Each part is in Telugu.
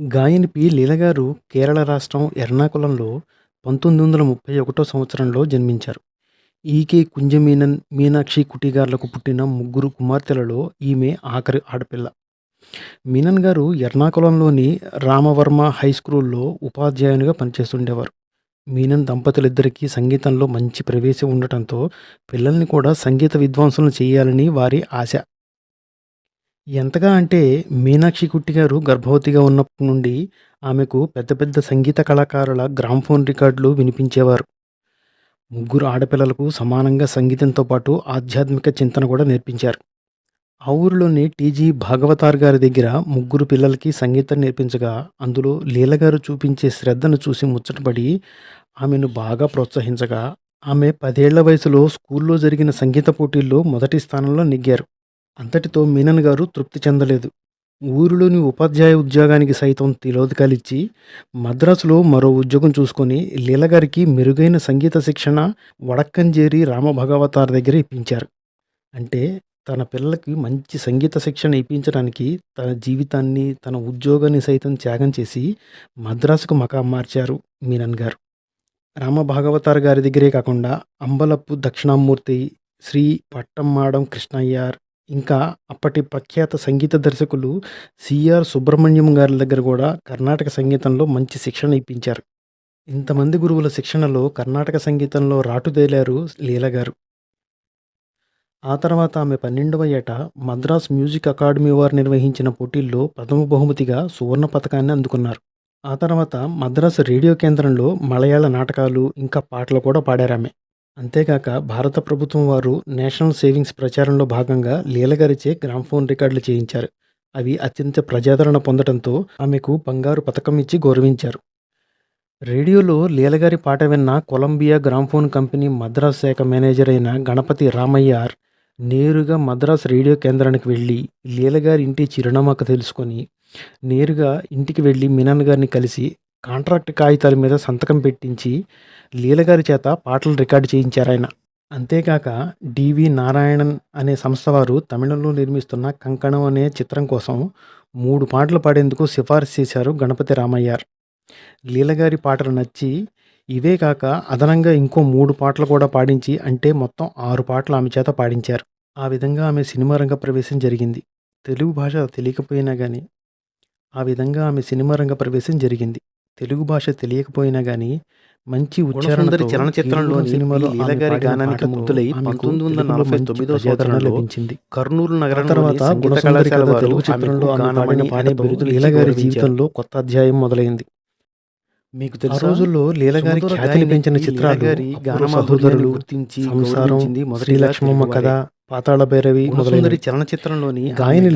గాయని పి. లీల గారు కేరళ రాష్ట్రం ఎర్నాకులంలో పంతొమ్మిది వందల ముప్పై ఒకటో సంవత్సరంలో జన్మించారు. ఈకే కుంజమీనన్, మీనాక్షి కుటిగార్లకు పుట్టిన ముగ్గురు కుమార్తెలలో ఈమె ఆఖరి ఆడపిల్ల. మీనన్ గారు ఎర్నాకులంలోని రామవర్మ హై స్కూల్లో ఉపాధ్యాయునిగా పనిచేస్తుండేవారు. మీనన్ దంపతులిద్దరికీ సంగీతంలో మంచి ప్రవేశం ఉండటంతో పిల్లల్ని కూడా సంగీత విద్వాంసులను చేయాలని వారి ఆశ. ఎంతగా అంటే మీనాక్షి కుట్టి గారు గర్భవతిగా ఉన్నప్పటి నుండి ఆమెకు పెద్ద పెద్ద సంగీత కళాకారుల గ్రామ్ఫోన్ రికార్డులు వినిపించేవారు. ముగ్గురు ఆడపిల్లలకు సమానంగా సంగీతంతో పాటు ఆధ్యాత్మిక చింతన కూడా నేర్పించారు. ఆ ఊరిలోని టీజీ భాగవతార్ గారి దగ్గర ముగ్గురు పిల్లలకి సంగీతం నేర్పించగా అందులో లీలగారు చూపించే శ్రద్ధను చూసి ముచ్చటపడి ఆమెను బాగా ప్రోత్సహించగా ఆమె పదేళ్ళ వయసులో స్కూల్లో జరిగిన సంగీత పోటీల్లో మొదటి స్థానంలో నెగ్గారు. అంతటితో మీనన్ గారు తృప్తి చెందలేదు. ఊరిలోని ఉపాధ్యాయ ఉద్యోగానికి సైతం తిలోదకాలిచ్చి మద్రాసులో మరో ఉద్యోగం చూసుకొని లీలగారికి మెరుగైన సంగీత శిక్షణ వడక్కంజేరి రామభగవతార్ దగ్గర ఇప్పించారు. అంటే తన పిల్లలకి మంచి సంగీత శిక్షణ ఇప్పించడానికి తన జీవితాన్ని, తన ఉద్యోగాన్ని సైతం త్యాగం చేసి మద్రాసుకు మకాం మార్చారు మీనన్ గారు. రామభాగవతార్ గారి దగ్గరే కాకుండా అంబలపు దక్షిణామూర్తి, శ్రీ పట్టమ్మాడం కృష్ణయ్యార్ ఇంకా అప్పటి ప్రఖ్యాత సంగీత దర్శకులు సి.ఆర్. సుబ్రహ్మణ్యం గారి దగ్గర కూడా కర్ణాటక సంగీతంలో మంచి శిక్షణ ఇప్పించారు. ఇంతమంది గురువుల శిక్షణలో కర్ణాటక సంగీతంలో రాటుదేలారు లీల గారు ఆ తర్వాత ఆమె పన్నెండవ ఏట మద్రాస్ మ్యూజిక్ అకాడమీ వారు నిర్వహించిన పోటీల్లో ప్రథమ బహుమతిగా సువర్ణ పతకాన్ని అందుకున్నారు. ఆ తర్వాత మద్రాసు రేడియో కేంద్రంలో మలయాళ నాటకాలు, ఇంకా పాటలు కూడా పాడారామె. అంతేకాక భారత ప్రభుత్వం వారు నేషనల్ సేవింగ్స్ ప్రచారంలో భాగంగా లీలగారిచే గ్రామ్ఫోన్ రికార్డులు చేయించారు. అవి అత్యంత ప్రజాదరణ పొందడంతో ఆమెకు బంగారు పతకం ఇచ్చి గౌరవించారు. రేడియోలో లీలగారి పాట విన్న కొలంబియా గ్రామ్ఫోన్ కంపెనీ మద్రాస్ శాఖ మేనేజర్ అయిన గణపతి రామయ్యార్ నేరుగా మద్రాస్ రేడియో కేంద్రానికి వెళ్ళి లీలగారి ఇంటి చిరునామా తెలుసుకొని నేరుగా ఇంటికి వెళ్ళి మినన్ గారిని కలిసి కాంట్రాక్ట్ కాగితాల మీద సంతకం పెట్టించి లీలగారి చేత పాటలు రికార్డు చేయించారాయన. అంతేకాక డి.వి. నారాయణన్ అనే సంస్థ వారు తమిళంలో నిర్మిస్తున్న కంకణం అనే చిత్రం కోసం మూడు పాటలు పాడేందుకు సిఫారసు చేశారు గణపతి రామయ్యార్ లీలగారి పాటలు నచ్చి ఇవే కాక అదనంగా ఇంకో మూడు పాటలు కూడా పాడించి అంటే మొత్తం ఆరు పాటలు ఆమె చేత పాడించారు. ఆ విధంగా ఆమె సినిమా రంగ ప్రవేశం జరిగింది. తెలుగు భాష తెలియకపోయినా కానీ ఆ విధంగా ఆమె సినిమా రంగ ప్రవేశం జరిగింది. తెలుగు భాష తెలియకపోయినా గానీ మంచి ఉచ్చారణతో చలనచిత్రంలోని సినిమాలో లీలగారి గానానికి ముగ్ధులై పంతొమ్మిది వందల నలభై తొమ్మిదవ సంవత్సరంలో లభించింది. కర్నూలు నగరం తర్వాత తెలుగు చిత్రంలో లీలగారి జీవితంలో కొత్త అధ్యాయం మొదలైంది. మీకు తెలుసా రోజుల్లో లీలగారి ఖ్యాతిని పెంచిన చిత్రాలు గాన సహోదరులు, సంసారం, శ్రీలక్ష్మమ్మ కథ, పాతాళ భైరవి మొదలైనవి చలనచిత్రంలోని గాయని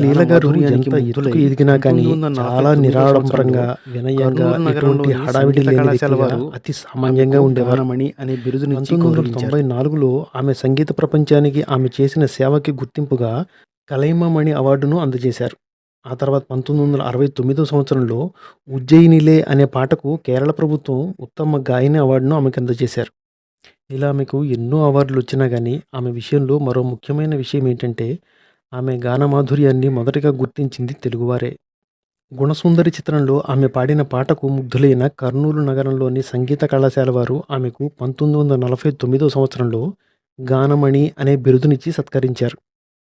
ఎంత ఎత్తుకు ఎదిగినా కానీ చాలా నిరాడంబరంగా వినయంగా ఎటువంటి హడావిడి లేని వ్యక్తిగా అతి సామాన్యంగా ఉండేవారు అనే బిరుదుని పంతొమ్మిది వందల తొంభై నాలుగులో ఆమె సంగీత ప్రపంచానికి ఆమె చేసిన సేవకి గుర్తింపుగా కలైమామణి అవార్డును అందజేశారు. ఆ తర్వాత పంతొమ్మిది వందల అరవై తొమ్మిదో సంవత్సరంలో ఉజ్జయినిలే అనే పాటకు కేరళ ప్రభుత్వం ఉత్తమ గాయని అవార్డును ఆమెకు అందజేశారు. ఇలా ఆమెకు ఎన్నో అవార్డులు వచ్చినా కానీ ఆమె విషయంలో మరో ముఖ్యమైన విషయం ఏంటంటే ఆమె గానమాధుర్యాన్ని మొదటగా గుర్తించింది తెలుగువారే. గుణసుందరి చిత్రంలో ఆమె పాడిన పాటకు ముగ్ధులైన కర్నూలు నగరంలోని సంగీత కళాశాల వారు ఆమెకు పంతొమ్మిది వందల నలభై తొమ్మిదో సంవత్సరంలో గానమణి అనే బిరుదునిచ్చి సత్కరించారు.